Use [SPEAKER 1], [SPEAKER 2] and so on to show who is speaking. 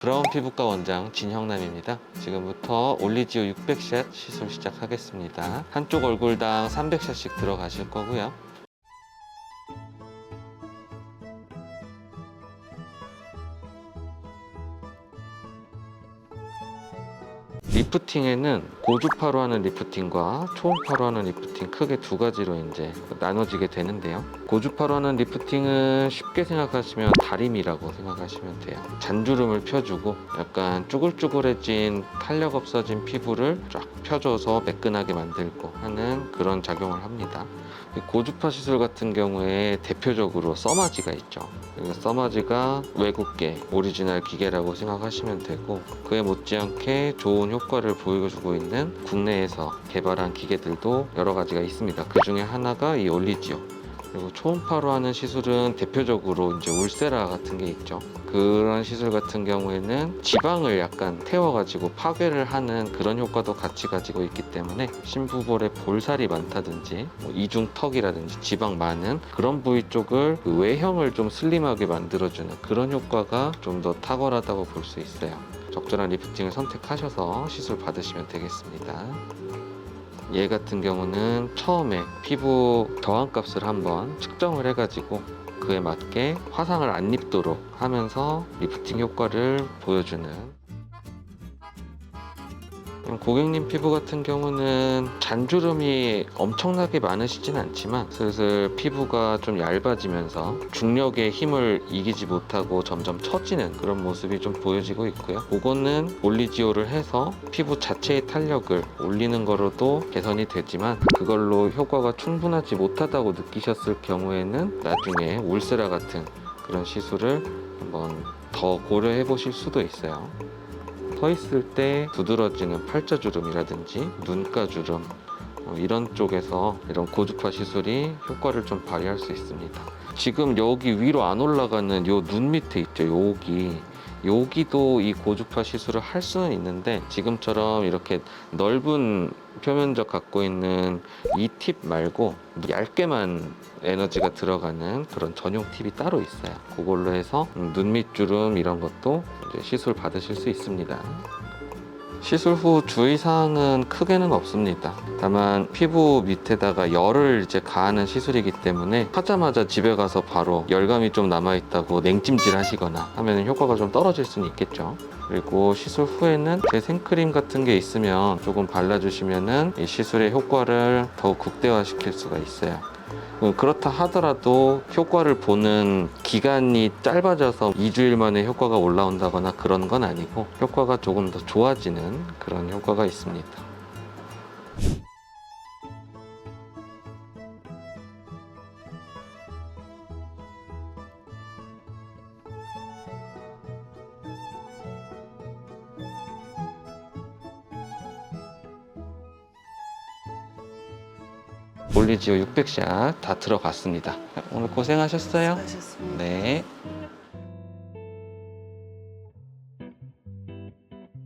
[SPEAKER 1] 브라운 피부과 원장 진형남입니다. 지금부터 올리지오 600샷 시술 시작하겠습니다. 한쪽 얼굴당 300샷씩 들어가실 거고요. 리프팅에는 고주파로 하는 리프팅과 초음파로 하는 리프팅 크게 두 가지로 이제 나눠지게 되는데요. 고주파로 하는 리프팅은 쉽게 생각하시면 다림이라고 생각하시면 돼요. 잔주름을 펴주고 약간 쭈글쭈글해진 탄력 없어진 피부를 쫙 펴줘서 매끈하게 만들고 하는 그런 작용을 합니다. 이 고주파 시술 같은 경우에 대표적으로 써마지가 있죠. 이 써마지가 외국계 오리지널 기계라고 생각하시면 되고 그에 못지않게 좋은 효과를 보여주고 있는 국내에서 개발한 기계들도 여러 가지가 있습니다. 그 중에 하나가 이 올리지오. 그리고 초음파로 하는 시술은 대표적으로 이제 울세라 같은 게 있죠. 그런 시술 같은 경우에는 지방을 약간 태워가지고 파괴를 하는 그런 효과도 같이 가지고 있기 때문에 신부볼에 볼살이 많다든지 뭐 이중턱이라든지 지방 많은 그런 부위 쪽을 그 외형을 좀 슬림하게 만들어주는 그런 효과가 좀 더 탁월하다고 볼 수 있어요. 적절한 리프팅을 선택하셔서 시술 받으시면 되겠습니다. 얘 같은 경우는 처음에 피부 더한 값을 한번 측정을 해가지고 그에 맞게 화상을 안 입도록 하면서 리프팅 효과를 보여주는 음, 고객님 피부 같은 경우는 잔주름이 엄청나게 많으시진 않지만 슬슬 피부가 좀 얇아지면서 중력의 힘을 이기지 못하고 점점 처지는 그런 모습이 좀 보여지고 있고요. 그거는 올리지오를 해서 피부 자체의 탄력을 올리는 거로도 개선이 되지만 그걸로 효과가 충분하지 못하다고 느끼셨을 경우에는 나중에 울세라 같은 그런 시술을 한번 더 고려해 보실 수도 있어요. 서 있을 때 두드러지는 팔자주름이라든지 눈가주름 어, 이런 쪽에서 이런 고주파 시술이 효과를 좀 발휘할 수 있습니다. 지금 여기 위로 안 올라가는 요 눈 밑에 있죠. 여기 여기도 이 고주파 시술을 할 수는 있는데 지금처럼 이렇게 넓은 표면적 갖고 있는 이 팁 말고 얇게만 에너지가 들어가는 그런 전용 팁이 따로 있어요. 그걸로 해서 음, 눈 밑주름 이런 것도 시술 받으실 수 있습니다. 시술 후 주의사항은 크게는 없습니다. 다만 피부 밑에다가 열을 이제 가하는 시술이기 때문에 하자마자 집에 가서 바로 열감이 좀 남아있다고 냉찜질 하시거나 하면 효과가 좀 떨어질 수는 있겠죠. 그리고 시술 후에는 제 생크림 같은 게 있으면 조금 발라주시면은 이 시술의 효과를 더욱 극대화시킬 수가 있어요. 음, 그렇다 하더라도 효과를 보는 기간이 짧아져서 2주일 만에 효과가 올라온다거나 그런 건 아니고 효과가 조금 더 좋아지는 그런 효과가 있습니다. 올리지오 600샷 다 들어갔습니다. 오늘 고생하셨어요.
[SPEAKER 2] 수고하셨습니다.
[SPEAKER 1] 네.